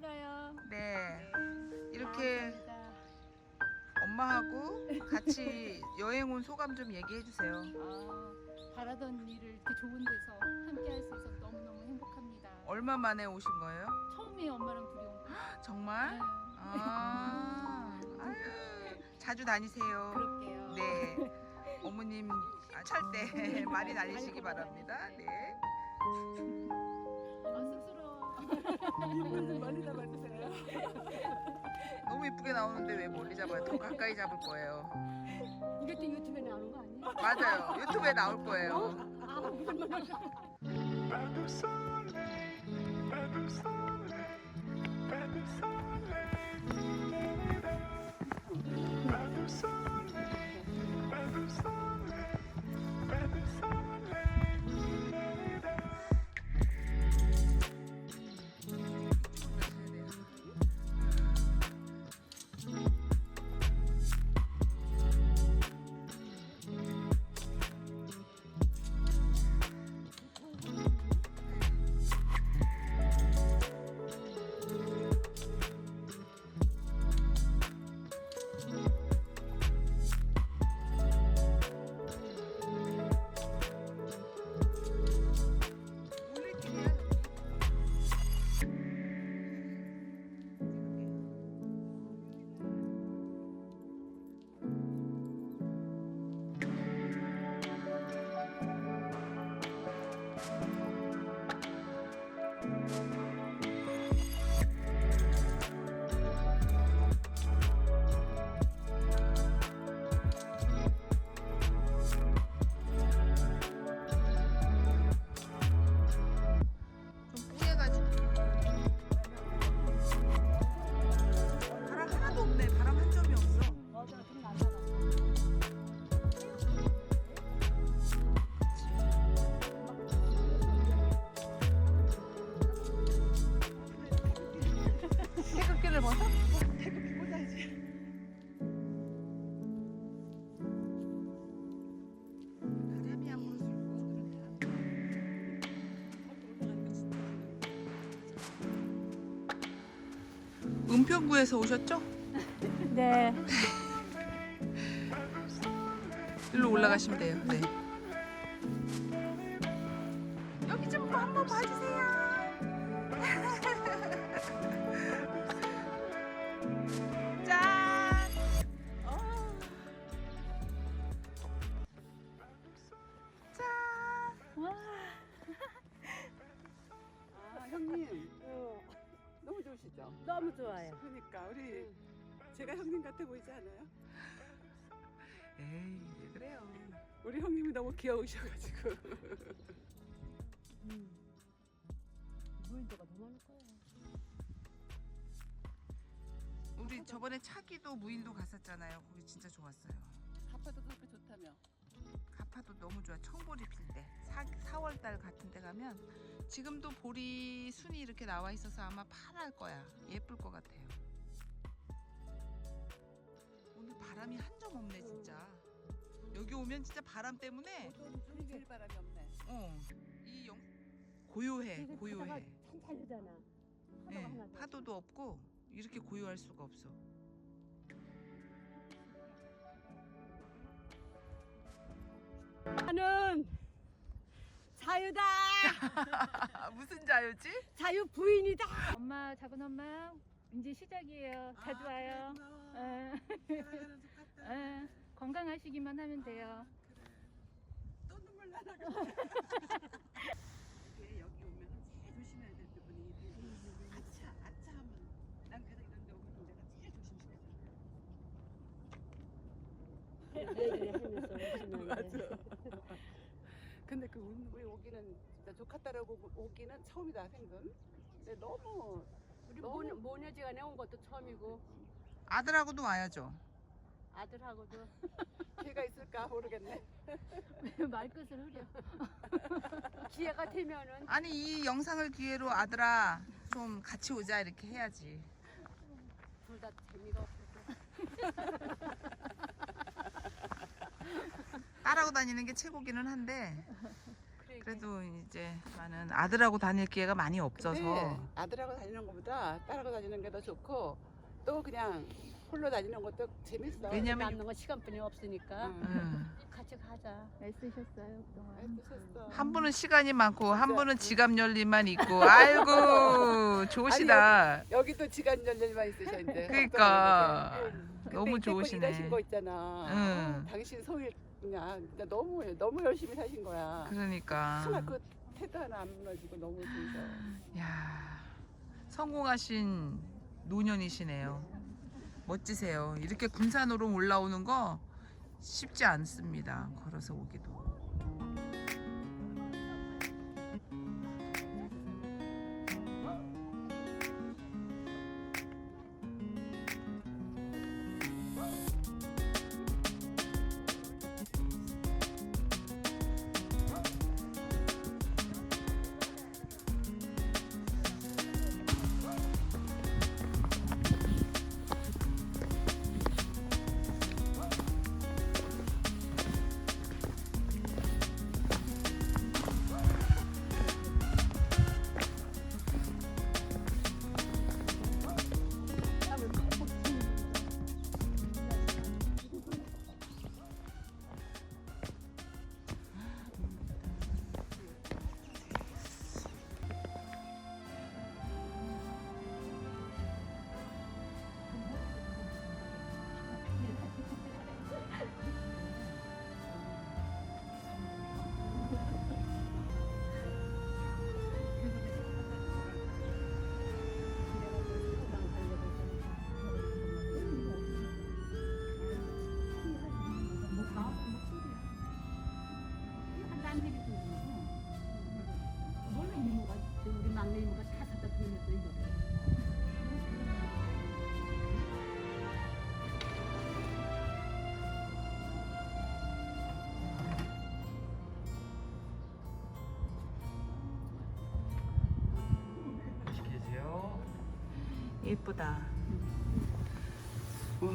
가요. 네. 이렇게 감사합니다. 엄마하고 같이 여행 온 소감 좀 얘기해 주세요. 아, 바라던 일을 이렇게 좋은 데서 함께 할 수 있어서 너무너무 행복합니다. 얼마 만에 오신 거예요? 처음에 엄마랑 둘이 온 거. 정말? 네, 아, 아유, 자주 다니세요. 그럴게요. 네. 어머님 찰 때 많이 다니시기 바랍니다. 네. 아, 쑥스러워. 이분 좀 멀리 잡아주세요. 너무 이쁘게 나오는데 왜 멀리 잡아요? 더 가까이 잡을 거예요. 이것도 유튜브에 나오는 거 아니야? 맞아요. 유튜브에 나올 거예요. 아, 무슨 말이야. 은평구에서 오셨죠? 네. 일로 올라가시면 돼요. 네. 여기 좀 한번 봐주세요. 너무 좋으시죠? 너무 좋아요. 그러니까 우리 제가 형님 같아 보이지 않아요? 에이 왜 그래요? 우리 형님이 너무 귀여우셔가지고. 무인도가 더 많을 거예요. 우리 저번에 차기도 무인도 갔었잖아요. 거기 진짜 좋았어요. 가파도 너무 좋아. 청보리 필 때. 4, 4월 달 같은 데 가면 지금도 보리 순이 이렇게 나와 있어서 아마 파랄 거야. 예쁠 것 같아요. 오늘 바람이 한 점 없네, 진짜. 여기 오면 진짜 바람 때문에 제일 바람이 없네. 어. 이 영... 고요해. 고요해. 없어. 파도도 없고 이렇게 고요할 수가 없어. 나는 자유다. 아, 무슨 자유지? 자유 부인이다. 엄마, 작은 엄마, 이제 시작이에요. 자주 와요. 예. 사랑하는 좋겠다. 예. 건강하시기만 하면 돼요. 또 눈물 나나. 이게 여기 오면 제일 조심해야 될 부분이 아차 아차 하면 난 그래서 이런 데 오면 내가 제일 조심스러워. 얘기를 하면서 오시면 맞아. 근데 그 운- 우리 오기는 진짜 조카 딸하고 오기는 처음이다 생전. 근데 너무 우리 너무- 모녀, 모녀지간에 온 것도 처음이고 아들하고도 와야죠. 아들하고도 기회가 있을까 모르겠네. 말끝을 흐려. 기회가 되면은 아니 이 영상을 기회로 아들아 좀 같이 오자 이렇게 해야지. 둘 다 재미가 없어서 따라고 다니는 게 최고기는 한데. 그래도 이제 많은 아들하고 다닐 기회가 많이 없어서 근데 아들하고 다니는 것보다 딸하고 다니는 게 더 좋고 또 그냥 홀로 다니는 것도 재밌어. 왜냐면 남는 건 시간뿐이 없으니까 응. 음. 같이 가자. 애쓰셨어요 그동안. 애쓰셨어. 한 분은 시간이 많고 한 진짜. 분은 지갑 열림만 있고 아이고 좋으시다. 여기도 지간 연결만 있으셔 이제. 그러니까 때껏 좋으시네. 일하신 거 있잖아. 응. 어, 당신 소일 그냥 진짜 너무 너무 열심히 사신 거야. 그러니까 하나 그 태도 하나 안 무너지고 너무 좋으셔. 야 성공하신 노년이시네요. 멋지세요. 이렇게 군산으로 올라오는 거 쉽지 않습니다. 걸어서 오기도. 예쁘다. 와.